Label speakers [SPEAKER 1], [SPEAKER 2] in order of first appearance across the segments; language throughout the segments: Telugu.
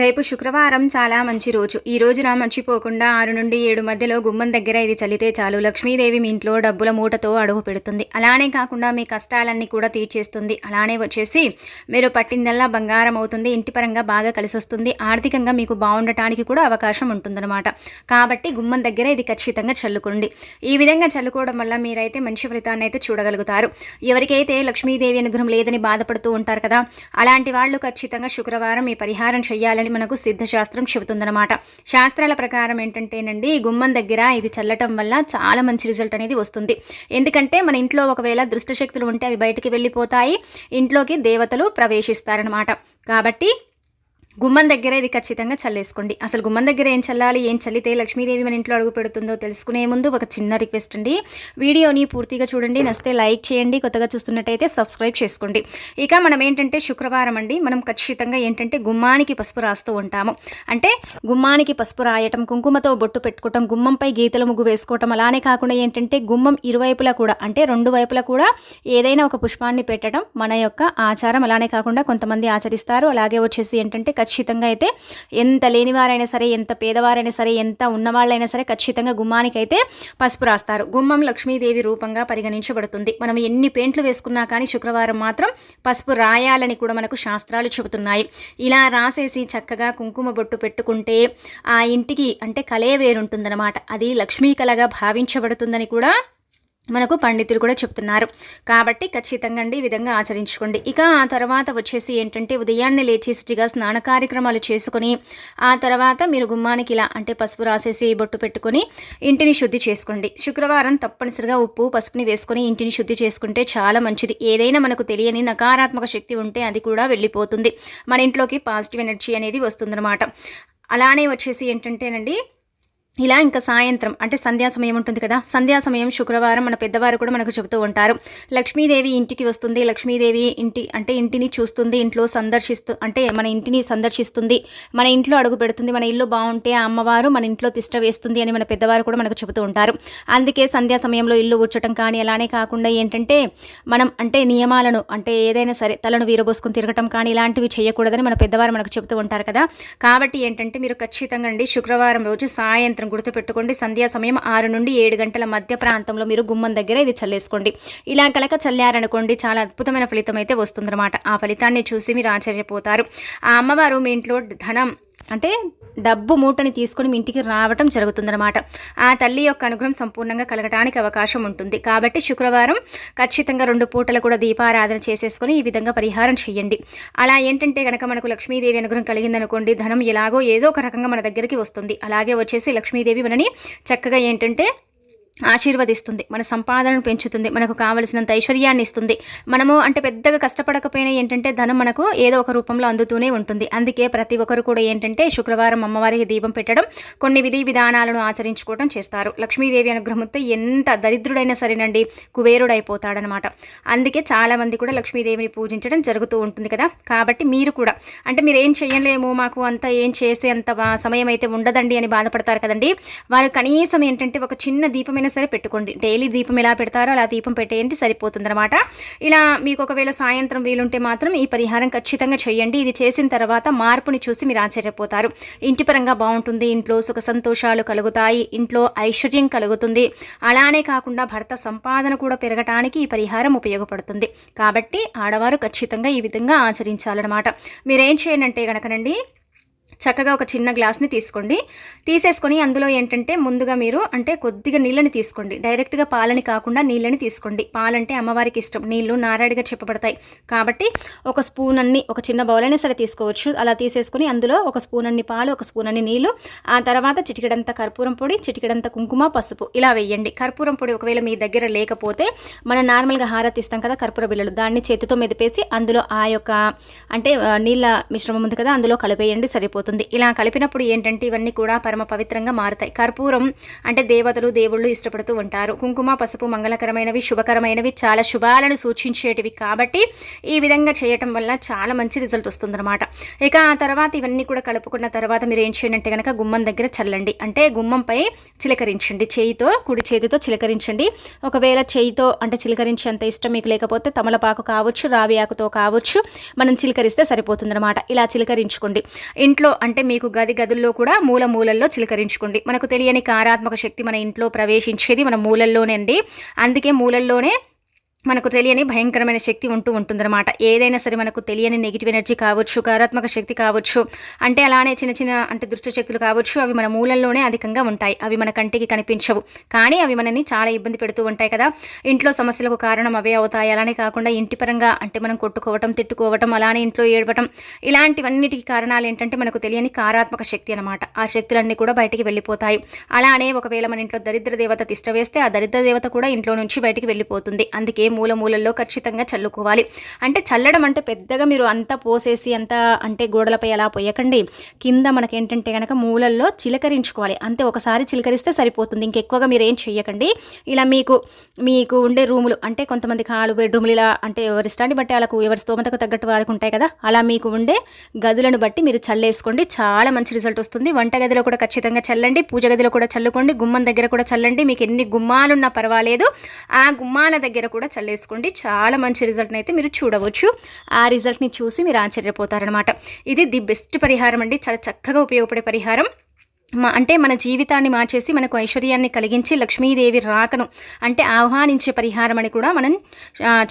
[SPEAKER 1] రేపు శుక్రవారం చాలా మంచి రోజు. ఈ రోజున మర్చిపోకుండా ఆరు నుండి ఏడు మధ్యలో గుమ్మం దగ్గర ఇది చల్లితే చాలు. లక్ష్మీదేవి మీ ఇంట్లో డబ్బుల మూటతో అడుగు పెడుతుంది. అలానే కాకుండా మీ కష్టాలన్నీ కూడా తీర్చేస్తుంది. అలానే వచ్చేసి మీరు పట్టిందల్లా బంగారం అవుతుంది. ఇంటి పరంగా బాగా కలిసి వస్తుంది ఆర్థికంగా మీకు బాగుండటానికి కూడా అవకాశం ఉంటుందన్నమాట. కాబట్టి గుమ్మం దగ్గర ఇది ఖచ్చితంగా చల్లుకోండి. ఈ విధంగా చల్లుకోవడం వల్ల మీరైతే మంచి ఫలితాన్ని అయితే చూడగలుగుతారు. ఎవరికైతే లక్ష్మీదేవి అనుగ్రహం లేదని బాధపడుతూ ఉంటారు కదా అలాంటి వాళ్ళు ఖచ్చితంగా శుక్రవారం ఈ పరిహారం చేయాలని మనకు సిద్ధశాస్త్రం చెబుతుందన్నమాట. శాస్త్రాల ప్రకారం ఏంటంటేనండి గుమ్మం దగ్గర ఇది చల్లటం వల్ల చాలా మంచి రిజల్ట్ అనేది వస్తుంది. ఎందుకంటే మన ఇంట్లో ఒకవేళ దృష్టశక్తులు ఉంటే అవి బయటికి వెళ్ళిపోతాయి. ఇంట్లోకి దేవతలు ప్రవేశిస్తారనమాట కాబట్టి గుమ్మం దగ్గర ఇది ఖచ్చితంగా చల్లేసుకోండి. అసలు గుమ్మం దగ్గర ఏం చల్లాలి ఏం చల్లితే లక్ష్మీదేవి మన ఇంట్లో అడుగు పెడుతుందో తెలుసుకునే ముందు ఒక చిన్న రిక్వెస్ట్ అండి. వీడియోని పూర్తిగా చూడండి నస్తే లైక్ చేయండి కొత్తగా చూస్తున్నట్టయితే సబ్స్క్రైబ్ చేసుకోండి. ఇక మనం ఏంటంటే శుక్రవారం అండి. మనం ఖచ్చితంగా ఏంటంటే గుమ్మానికి పసుపు రాస్తూ ఉంటాము. అంటే గుమ్మానికి పసుపు రాయటం కుంకుమతో బొట్టు పెట్టుకోవటం గుమ్మంపై గీతల ముగ్గు వేసుకోవటం అలానే కాకుండా ఏంటంటే గుమ్మం ఇరువైపులా కూడా అంటే రెండు వైపులా కూడా ఏదైనా ఒక పుష్పాన్ని పెట్టడం మన యొక్క ఆచారం. అలానే కాకుండా కొంతమంది ఆచరిస్తారు. అలాగే వచ్చేసి ఏంటంటే ఖచ్చితంగా అయితే ఎంత లేనివారైనా సరే ఎంత పేదవారైనా సరే ఎంత ఉన్నవాళ్ళైనా సరే ఖచ్చితంగా గుమ్మానికి అయితే పసుపు రాస్తారు. గుమ్మం లక్ష్మీదేవి రూపంగా పరిగణించబడుతుంది. మనం ఎన్ని పెయింట్లు వేసుకున్నా కానీ శుక్రవారం మాత్రం పసుపు రాయాలని కూడా మనకు శాస్త్రాలు చెబుతున్నాయి. ఇలా రాసేసి చక్కగా కుంకుమ బొట్టు పెట్టుకుంటే ఆ ఇంటికి అంటే కలే వేరుంటుందన్నమాట. అది లక్ష్మీ కళగా భావించబడుతుందని కూడా మనకు పండితులు కూడా చెప్తున్నారు. కాబట్టి ఖచ్చితంగా అండి ఈ విధంగా ఆచరించుకోండి. ఇక ఆ తర్వాత వచ్చేసి ఏంటంటే ఉదయాన్నే లేచి శుచిగా స్నాన కార్యక్రమాలు చేసుకొని ఆ తర్వాత మీరు గుమ్మానికి ఇలా అంటే పసుపు రాసేసి బొట్టు పెట్టుకొని ఇంటిని శుద్ధి చేసుకోండి. శుక్రవారం తప్పనిసరిగా ఉప్పు పసుపుని వేసుకొని ఇంటిని శుద్ధి చేసుకుంటే చాలా మంచిది. ఏదైనా మనకు తెలియని నకారాత్మక శక్తి ఉంటే అది కూడా వెళ్ళిపోతుంది. మన ఇంట్లోకి పాజిటివ్ ఎనర్జీ అనేది వస్తుందన్నమాట. అలానే వచ్చేసి ఏంటంటేనండి ఇలా ఇంకా సాయంత్రం అంటే సంధ్యా సమయం ఉంటుంది కదా సంధ్యా సమయం శుక్రవారం మన పెద్దవారు కూడా మనకు చెబుతూ ఉంటారు. లక్ష్మీదేవి ఇంటికి వస్తుంది లక్ష్మీదేవి ఇంటి అంటే ఇంటిని చూస్తుంది ఇంట్లో సందర్శిస్తూ అంటే మన ఇంటిని సందర్శిస్తుంది మన ఇంట్లో అడుగు పెడుతుంది మన ఇల్లు బాగుంటే ఆ అమ్మవారు మన ఇంట్లో తిష్ట వేస్తుంది అని మన పెద్దవారు కూడా మనకు చెబుతూ ఉంటారు. అందుకే సంధ్యా సమయంలో ఇల్లు ఉచ్చటం కానీ అలానే కాకుండా ఏంటంటే మనం అంటే నియమాలను అంటే ఏదైనా సరే తలను వీరబోసుకుని తిరగటం కానీ ఇలాంటివి చేయకూడదని మన పెద్దవారు మనకు చెబుతూ ఉంటారు కదా. కాబట్టి ఏంటంటే మీరు ఖచ్చితంగా అండి శుక్రవారం రోజు సాయంత్రం మాత్రం గుర్తుపెట్టుకోండి. సంధ్యా సమయం ఆరు నుండి ఏడు గంటల మధ్య ప్రాంతంలో మీరు గుమ్మం దగ్గర ఇది చల్లేసుకోండి. ఇలా కలక చల్లారనుకోండి చాలా అద్భుతమైన ఫలితం అయితే వస్తుందన్నమాట. ఆ ఫలితాన్ని చూసి మీరు ఆశ్చర్యపోతారు. ఆ అమ్మవారు మీ ఇంట్లో ధనం అంటే డబ్బు మూటని తీసుకొని మీ ఇంటికి రావటం జరుగుతుందన్నమాట. ఆ తల్లి యొక్క అనుగ్రహం సంపూర్ణంగా కలగటానికి అవకాశం ఉంటుంది. కాబట్టి శుక్రవారం ఖచ్చితంగా రెండు పూటలు కూడా దీపారాధన చేసేసుకొని ఈ విధంగా పరిహారం చేయండి. అలా ఏంటంటే కనుక మనకు లక్ష్మీదేవి అనుగ్రహం కలిగిందనుకోండి ధనం ఎలాగో ఏదో ఒక రకంగా మన దగ్గరికి వస్తుంది. అలాగే వచ్చేసి లక్ష్మీదేవి మనని చక్కగా ఏంటంటే ఆశీర్వదిస్తుంది మన సంపాదనను పెంచుతుంది మనకు కావలసినంత ఐశ్వర్యాన్ని ఇస్తుంది. మనము అంటే పెద్దగా కష్టపడకపోయినా ఏంటంటే ధనం మనకు ఏదో ఒక రూపంలో అందుతూనే ఉంటుంది. అందుకే ప్రతి ఒక్కరు కూడా ఏంటంటే శుక్రవారం అమ్మవారికి దీపం పెట్టడం కొన్ని విధి విధానాలను ఆచరించుకోవడం చేస్తారు. లక్ష్మీదేవి అనుగ్రహంతో ఎంత దరిద్రుడైనా సరేనండి కుబేరుడైపోతాడనమాట. అందుకే చాలామంది కూడా లక్ష్మీదేవిని పూజించడం జరుగుతూ ఉంటుంది కదా. కాబట్టి మీరు కూడా అంటే మీరు ఏం చేయలేము మాకు అంత ఏం చేసే అంత సమయం అయితే ఉండదండి అని బాధపడతారు కదండి. వారు కనీసం ఏంటంటే ఒక చిన్న దీపమైన అయినా సరే పెట్టుకోండి. డైలీ దీపం ఎలా పెడతారో అలా దీపం పెట్టేయండి సరిపోతుందన్నమాట. ఇలా మీకు ఒకవేళ సాయంత్రం వీలుంటే మాత్రం ఈ పరిహారం ఖచ్చితంగా చేయండి. ఇది చేసిన తర్వాత మార్పుని చూసి మీరు ఆశ్చర్యపోతారు. ఇంటి పరంగా బాగుంటుంది ఇంట్లో సుఖ సంతోషాలు కలుగుతాయి ఇంట్లో ఐశ్వర్యం కలుగుతుంది. అలానే కాకుండా భర్త సంపాదన కూడా పెరగటానికి ఈ పరిహారం ఉపయోగపడుతుంది. కాబట్టి ఆడవారు ఖచ్చితంగా ఈ విధంగా ఆచరించాలన్నమాట. మీరేం చేయనంటే కనుకనండి చక్కగా ఒక చిన్న గ్లాస్ని తీసుకోండి. తీసేసుకొని అందులో ఏంటంటే ముందుగా మీరు అంటే కొద్దిగా నీళ్ళని తీసుకోండి. డైరెక్ట్గా పాలని కాకుండా నీళ్ళని తీసుకోండి. పాలంటే అమ్మవారికి ఇష్టం. నీళ్ళు నారాడిగా చెప్పబడతాయి. కాబట్టి ఒక స్పూన్ అన్ని ఒక చిన్న బౌల్ అయినా సరే తీసుకోవచ్చు. అలా తీసేసుకొని అందులో ఒక స్పూన్ అన్ని పాలు ఒక స్పూన్ అన్ని నీళ్ళు ఆ తర్వాత చిటికెడంత కర్పూరం పొడి చిటికెడంత కుంకుమ పసుపు. ఇలా వేయండి. కర్పూరం పొడి ఒకవేళ మీ దగ్గర లేకపోతే మనం నార్మల్గా హారతి ఇస్తాం కదా కర్పూర బిళ్ళలు. దాన్ని చేతితో మెదిపేసి అందులో ఆ యొక్క అంటే నీళ్ళ మిశ్రమం ఉంది కదా అందులో కలిపేయండి. సరిపోతుంది. అయిపోతుంది. ఇలా కలిపినప్పుడు ఏంటంటే ఇవన్నీ కూడా పరమ పవిత్రంగా మారుతాయి. కర్పూరం అంటే దేవతలు దేవుళ్ళు ఇష్టపడుతూ ఉంటారు. కుంకుమ పసుపు మంగళకరమైనవి శుభకరమైనవి చాలా శుభాలను సూచించేటివి కాబట్టి ఈ విధంగా చేయటం వల్ల చాలా మంచి రిజల్ట్ వస్తుందన్నమాట. ఇక ఆ తర్వాత ఇవన్నీ కూడా కలుపుకున్న తర్వాత మీరు ఏం చేయండి అంటే కనుక గుమ్మం దగ్గర చల్లండి. అంటే గుమ్మంపై చిలకరించండి. చేయితో కుడి చేతితో చిలకరించండి. ఒకవేళ చేయితో అంటే చిలకరించేంత ఇష్టం మీకు లేకపోతే తమలపాకు కావచ్చు రావి ఆకుతో కావచ్చు మనం చిలకరిస్తే సరిపోతుందన్నమాట. ఇలా చిలకరించుకోండి. ఇంట్లో ఇంట్లో అంటే మీకు గది గదుల్లో కూడా మూల మూలల్లో చిలకరించుకోండి. మనకు తెలియని కారాత్మక శక్తి మన ఇంట్లో ప్రవేశించేది మన మూలల్లోనే అండి. అందుకే మూలల్లోనే మనకు తెలియని భయంకరమైన శక్తి ఉంటూ ఉంటుందన్నమాట. ఏదైనా సరే మనకు తెలియని నెగిటివ్ ఎనర్జీ కావచ్చు కారాత్మక శక్తి కావచ్చు అంటే అలానే చిన్న చిన్న అంటే దుష్ట శక్తులు కావచ్చు అవి మన మూలల్లోనే అధికంగా ఉంటాయి. అవి మన కంటికి కనిపించవు. కానీ అవి మనని చాలా ఇబ్బంది పెడుతూ ఉంటాయి కదా. ఇంట్లో సమస్యలకు కారణం అవే అవుతాయి. అలానే కాకుండా ఇంటి పరంగా అంటే మనం కొట్టుకోవటం తిట్టుకోవటం అలానే ఇంట్లో ఏడవటం ఇలాంటివన్నిటికి కారణాలు ఏంటంటే మనకు తెలియని కారాత్మక శక్తి అనమాట ఆ శక్తులన్నీ కూడా బయటికి వెళ్ళిపోతాయి. అలానే ఒకవేళ మన ఇంట్లో దరిద్ర దేవత తిష్ట వేస్తే ఆ దరిద్ర దేవత కూడా ఇంట్లో నుంచి బయటికి వెళ్ళిపోతుంది. అందుకే మూల మూలల్లో ఖచ్చితంగా చల్లుకోవాలి. అంటే చల్లడం అంటే పెద్దగా మీరు అంతా పోసేసి అంతా అంటే గోడలపై అలా పోయకండి. కింద మనకేంటంటే కనుక మూలల్లో చిలకరించుకోవాలి. అంతే ఒకసారి చిలకరిస్తే సరిపోతుంది. ఇంకెక్కువగా మీరు ఏం చెయ్యకండి. ఇలా మీకు మీకు ఉండే రూములు అంటే కొంతమంది కాలు బెడ్రూములు ఇలా అంటే ఎవరి ఇష్టాన్ని బట్టి వాళ్ళకు ఎవరి స్తోమతకు తగ్గట్టు వాళ్ళకు ఉంటాయి కదా. అలా మీకు ఉండే గదులను బట్టి మీరు చల్లేసుకోండి. చాలా మంచి రిజల్ట్ వస్తుంది. వంట గదిలో కూడా ఖచ్చితంగా చల్లండి. పూజ గదిలో కూడా చల్లుకోండి. గుమ్మం దగ్గర కూడా చల్లండి. మీకు ఎన్ని గుమ్మాలున్నా పర్వాలేదు. ఆ గుమ్మాల దగ్గర కూడా చల్ల వేసుకోండి. చాలా మంచి రిజల్ట్ని అయితే మీరు చూడవచ్చు. ఆ రిజల్ట్ని చూసి మీరు ఆశ్చర్యపోతారనమాట ఇది ది బెస్ట్ పరిహారం అండి. చాలా చక్కగా ఉపయోగపడే పరిహారం. అంటే మన జీవితాన్ని మార్చేసి మనకు ఐశ్వర్యాన్ని కలిగించి లక్ష్మీదేవి రాకను అంటే ఆహ్వానించే పరిహారం అని కూడా మనం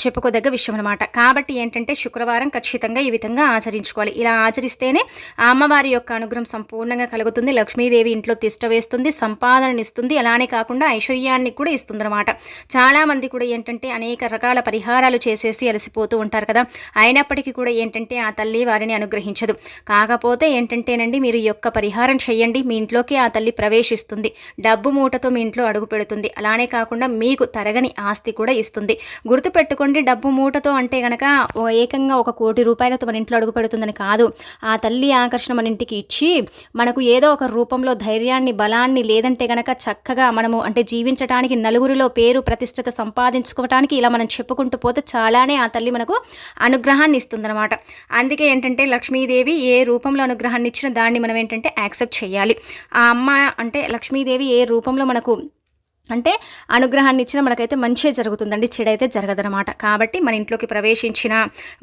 [SPEAKER 1] చెప్పుకోదగ్గ విషయం అనమాట కాబట్టి ఏంటంటే శుక్రవారం ఖచ్చితంగా ఈ విధంగా ఆచరించుకోవాలి. ఇలా ఆచరిస్తేనే అమ్మవారి యొక్క అనుగ్రహం సంపూర్ణంగా కలుగుతుంది. లక్ష్మీదేవి ఇంట్లో తిష్ట వేస్తుంది సంపాదననిస్తుంది అలానే కాకుండా ఐశ్వర్యాన్ని కూడా ఇస్తుంది అనమాట చాలామంది కూడా ఏంటంటే అనేక రకాల పరిహారాలు చేసేసి అలసిపోతూ ఉంటారు కదా. అయినప్పటికీ కూడా ఏంటంటే ఆ తల్లి వారిని అనుగ్రహించదు. కాకపోతే ఏంటంటేనండి మీరు ఈ యొక్క పరిహారం చేయండి. మీ ఇంట్లోకి ఆ తల్లి ప్రవేశిస్తుంది. డబ్బు మూటతో మీ ఇంట్లో అడుగు పెడుతుంది. అలానే కాకుండా మీకు తరగని ఆస్తి కూడా ఇస్తుంది. గుర్తుపెట్టుకోండి డబ్బు మూటతో అంటే గనక ఏకంగా ఒక కోటి రూపాయలతో మన ఇంట్లో అడుగు పెడుతుందని కాదు. ఆ తల్లి ఆకర్షణ మన ఇంటికి ఇచ్చి మనకు ఏదో ఒక రూపంలో ధైర్యాన్ని బలాన్ని లేదంటే గనక చక్కగా మనము అంటే జీవించడానికి నలుగురిలో పేరు ప్రతిష్టత సంపాదించుకోవటానికి ఇలా మనం చెప్పుకుంటూ పోతే చాలానే ఆ తల్లి మనకు అనుగ్రహాన్ని ఇస్తుందన్నమాట. అందుకే ఏంటంటే లక్ష్మీదేవి ఏ రూపంలో అనుగ్రహాన్ని ఇచ్చినా దాన్ని మనం ఏంటంటే యాక్సెప్ట్ చేయాలి. ఆ అమ్మ అంటే లక్ష్మీదేవి ఏ రూపంలో మనకు అంటే అనుగ్రహాన్ని ఇచ్చిన మనకైతే మంచి జరుగుతుందండి చెడైతే జరగదనమాట కాబట్టి మన ఇంట్లోకి ప్రవేశించిన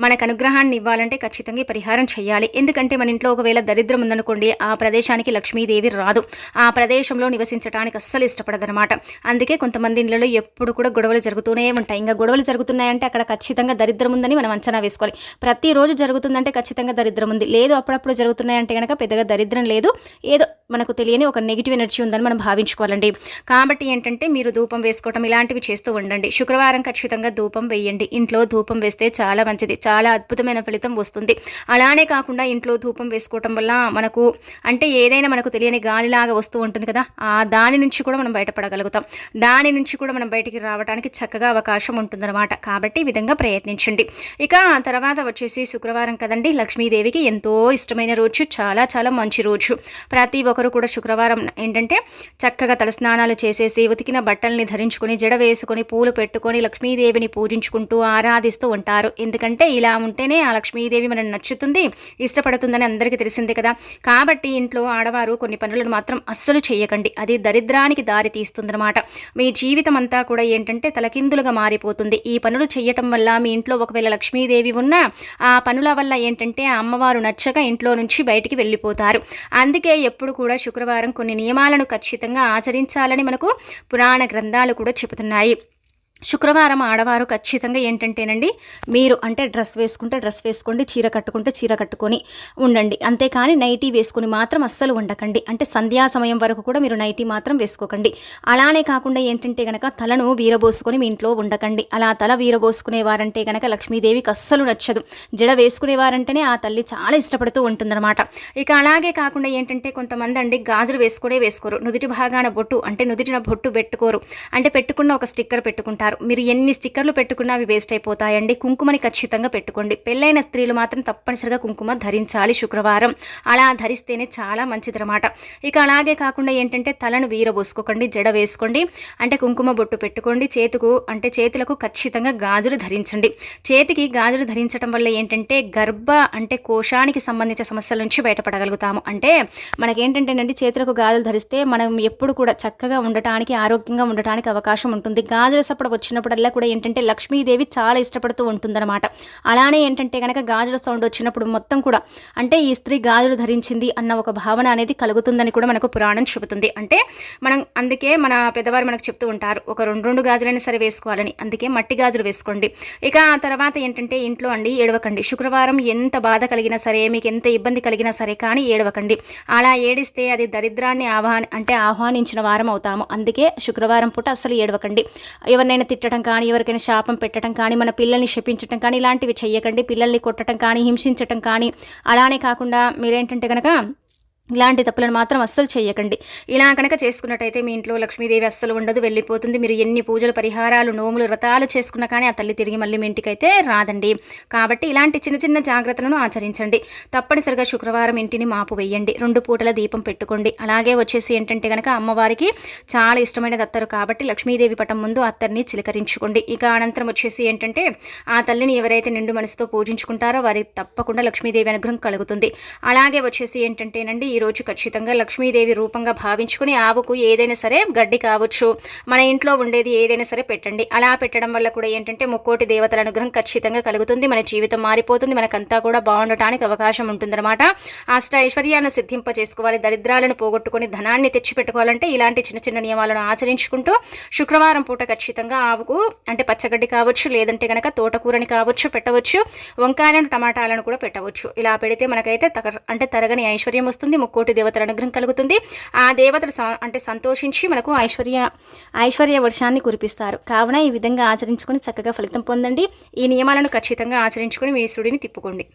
[SPEAKER 1] మనకు అనుగ్రహాన్ని ఇవ్వాలంటే ఖచ్చితంగా పరిహారం చేయాలి ఎందుకంటే మన ఇంట్లో ఒకవేళ దరిద్రం ఉందనుకోండి ఆ ప్రదేశానికి లక్ష్మీదేవి రాదు. ఆ ప్రదేశంలో నివసించడానికి అస్సలు ఇష్టపడదనమాట అందుకే కొంతమంది ఇండ్లలో ఎప్పుడు కూడా గొడవలు జరుగుతూనే ఉంటాయి. ఇంకా గొడవలు జరుగుతున్నాయంటే అక్కడ ఖచ్చితంగా దరిద్రం ఉందని మనం అంచనా వేసుకోవాలి. ప్రతిరోజు జరుగుతుందంటే ఖచ్చితంగా దరిద్రం ఉంది. లేదు అప్పుడప్పుడు జరుగుతున్నాయంటే కనుక పెద్దగా దరిద్రం లేదు. ఏదో మనకు తెలియని ఒక నెగిటివ్ ఎనర్జీ ఉందని మనం భావించుకోవాలండి. కాబట్టి ఏంటంటే మీరు ధూపం వేసుకోవటం ఇలాంటివి చేస్తూ ఉండండి. శుక్రవారం ఖచ్చితంగా ధూపం వేయండి. ఇంట్లో ధూపం వేస్తే చాలా మంచిది. చాలా అద్భుతమైన ఫలితం వస్తుంది. అలానే కాకుండా ఇంట్లో ధూపం వేసుకోవటం వల్ల మనకు అంటే ఏదైనా మనకు తెలియని గాలిలాగా వస్తూ ఉంటుంది కదా ఆ దాని నుంచి కూడా మనం బయటపడగలుగుతాం. దాని నుంచి కూడా మనం బయటికి రావడానికి చక్కగా అవకాశం ఉంటుందన్నమాట. కాబట్టి ఈ విధంగా ప్రయత్నించండి. ఇక తర్వాత వచ్చేసి శుక్రవారం కదండి. లక్ష్మీదేవికి ఎంతో ఇష్టమైన రోజు. చాలా చాలా మంచి రోజు. ప్రతి ఒక్క ఒక్కరు కూడా శుక్రవారం ఏంటంటే చక్కగా తలస్నానాలు చేసేసి ఉతికిన బట్టల్ని ధరించుకొని జడ వేసుకొని పూలు పెట్టుకొని లక్ష్మీదేవిని పూజించుకుంటూ ఆరాధిస్తూ ఉంటారు. ఎందుకంటే ఇలా ఉంటేనే ఆ లక్ష్మీదేవి మనం నచ్చుతుంది ఇష్టపడుతుందని అందరికీ తెలిసిందే కదా. కాబట్టి ఇంట్లో ఆడవారు కొన్ని పనులను మాత్రం అస్సలు చేయకండి. అది దరిద్రానికి దారి తీస్తుందన్నమాట. మీ జీవితం అంతా కూడా ఏంటంటే తలకిందులుగా మారిపోతుంది. ఈ పనులు చేయటం వల్ల మీ ఇంట్లో ఒకవేళ లక్ష్మీదేవి ఉన్నా ఆ పనుల వల్ల ఏంటంటే ఆ అమ్మవారు నచ్చక ఇంట్లో నుంచి బయటికి వెళ్ళిపోతారు. అందుకే ఎప్పుడు కూడా శుక్రవారం కొన్ని నియమాలను ఖచ్చితంగా ఆచరించాలని మనకు పురాణ గ్రంథాలు కూడా చెబుతున్నాయి. శుక్రవారం ఆడవారు ఖచ్చితంగా ఏంటంటేనండి మీరు అంటే డ్రెస్ వేసుకుంటే డ్రెస్ వేసుకోండి చీర కట్టుకుంటే చీర కట్టుకొని ఉండండి. అంతేకాని నైటీ వేసుకుని మాత్రం అస్సలు ఉండకండి. అంటే సంధ్యా సమయం వరకు కూడా మీరు నైటీ మాత్రం వేసుకోకండి. అలానే కాకుండా ఏంటంటే గనక తలను వీరబోసుకొని మీ ఇంట్లో ఉండకండి. అలా తల వీరబోసుకునేవారంటే గనక లక్ష్మీదేవికి అస్సలు నచ్చదు. జడ వేసుకునేవారంటేనే ఆ తల్లి చాలా ఇష్టపడుతూ ఉంటుందన్నమాట. ఇక అలాగే కాకుండా ఏంటంటే కొంతమంది అండి గాజులు వేసుకునే వేసుకోరు. నుదుటి భాగాన బొట్టు అంటే నుదుటిన బొట్టు పెట్టుకోరు. అంటే పెట్టుకున్న ఒక స్టిక్కర్ పెట్టుకుంటారు. అంటారు మీరు ఎన్ని స్టిక్కర్లు పెట్టుకున్నా అవి వేస్ట్ అయిపోతాయండి. కుంకుమని ఖచ్చితంగా పెట్టుకోండి. పెళ్ళైన స్త్రీలు మాత్రం తప్పనిసరిగా కుంకుమ ధరించాలి శుక్రవారం. అలా ధరిస్తేనే చాలా మంచిదన్నమాట. ఇక అలాగే కాకుండా ఏంటంటే తలను వీరబోసుకోకండి జడ వేసుకోండి. అంటే కుంకుమ బొట్టు పెట్టుకోండి. చేతుకు అంటే చేతులకు ఖచ్చితంగా గాజులు ధరించండి. చేతికి గాజులు ధరించడం వల్ల ఏంటంటే గర్భ అంటే కోశానికి సంబంధించిన సమస్యల నుంచి బయటపడగలుగుతాము. అంటే మనకేంటంటేనండి చేతులకు గాజులు ధరిస్తే మనం ఎప్పుడు కూడా చక్కగా ఉండటానికి ఆరోగ్యంగా ఉండటానికి అవకాశం ఉంటుంది. గాజుల సప్పుడు వచ్చినప్పుడల్లా కూడా ఏంటంటే లక్ష్మీదేవి చాలా ఇష్టపడుతూ ఉంటుందన్నమాట. అలానే ఏంటంటే కనుక గాజుల సౌండ్ వచ్చినప్పుడు మొత్తం కూడా అంటే ఈ స్త్రీ గాజులు ధరించింది అన్న ఒక భావన అనేది కలుగుతుందని కూడా మనకు పురాణం చెబుతుంది. అంటే మనం అందుకే మన పెద్దవారు మనకు చెప్తూ ఉంటారు ఒక రెండు రెండు గాజులైనా సరే వేసుకోవాలని అందుకే మట్టి గాజులు వేసుకోండి. ఇక ఆ తర్వాత ఏంటంటే ఇంట్లో అండి ఏడవకండి. శుక్రవారం ఎంత బాధ కలిగినా సరే మీకు ఎంత ఇబ్బంది కలిగినా సరే కానీ ఏడవకండి. అలా ఏడిస్తే అది దరిద్రాన్ని ఆహ్వాని అంటే ఆహ్వానించిన వారం అవుతాము. అందుకే శుక్రవారం పూట అసలు ఏడవకండి. ఎవరినైనా తిట్టడం కానీ ఎవరికైనా శాపం పెట్టడం కానీ మన పిల్లల్ని శపించడం కానీ ఇలాంటివి చెయ్యకండి. పిల్లల్ని కొట్టడం కానీ హింసించటం కానీ అలానే కాకుండా మీరేంటంటే కనుక ఇలాంటి తప్పులను మాత్రం అస్సలు చేయకండి. ఇలా కనుక చేసుకున్నట్టయితే మీ ఇంట్లో లక్ష్మీదేవి అస్సలు ఉండదు వెళ్ళిపోతుంది. మీరు ఎన్ని పూజలు పరిహారాలు నోములు వ్రతాలు చేసుకున్నా కానీ ఆ తల్లి తిరిగి మళ్ళీ మీ ఇంటికైతే రాదండి. కాబట్టి ఇలాంటి చిన్న చిన్న జాగ్రత్తలను ఆచరించండి. తప్పనిసరిగా శుక్రవారం ఇంటిని మాపు వేయండి. రెండు పూటల దీపం పెట్టుకోండి. అలాగే వచ్చేసి ఏంటంటే కనుక అమ్మవారికి చాలా ఇష్టమైనది అత్తరు కాబట్టి లక్ష్మీదేవి పటం ముందు అత్తర్ని చిలకరించుకోండి. ఇక అనంతరం వచ్చేసి ఏంటంటే ఆ తల్లిని ఎవరైతే నిండు మనసుతో పూజించుకుంటారో వారికి తప్పకుండా లక్ష్మీదేవి అనుగ్రహం కలుగుతుంది. అలాగే వచ్చేసి ఏంటంటేనండి ఈరోజు ఖచ్చితంగా లక్ష్మీదేవి రూపంగా భావించుకుని ఆవుకు ఏదైనా సరే గడ్డి కావచ్చు. మన ఇంట్లో ఉండేది ఏదైనా సరే పెట్టండి. అలా పెట్టడం వల్ల కూడా ఏంటంటే ముక్కోటి దేవతల అనుగ్రహం ఖచ్చితంగా కలుగుతుంది. మన జీవితం మారిపోతుంది. మనకంతా కూడా బాగుండటానికి అవకాశం ఉంటుందన్నమాట. అష్ట ఐశ్వర్యాన్ని సిద్ధింప చేసుకోవాలి దరిద్రాలను పోగొట్టుకుని ధనాన్ని తెచ్చిపెట్టుకోవాలంటే ఇలాంటి చిన్న చిన్న నియమాలను ఆచరించుకుంటూ శుక్రవారం పూట ఖచ్చితంగా ఆవుకు అంటే పచ్చగడ్డి కావచ్చు లేదంటే కనుక తోటకూరని కావచ్చు పెట్టవచ్చు. వంకాయలను టమాటాలను కూడా పెట్టవచ్చు. ఇలా పెడితే మనకైతే అంటే తరగని ఐశ్వర్యం వస్తుంది. ముక్కోటి దేవతల అనుగ్రహం కలుగుతుంది. ఆ దేవతలు అంటే సంతోషించి మనకు ఐశ్వర్య ఐశ్వర్య వర్షాన్ని కురిపిస్తారు. కావున ఈ విధంగా ఆచరించుకొని చక్కగా ఫలితం పొందండి. ఈ నియమాలను ఖచ్చితంగా ఆచరించుకొని మీ సుడిని తిప్పుకోండి.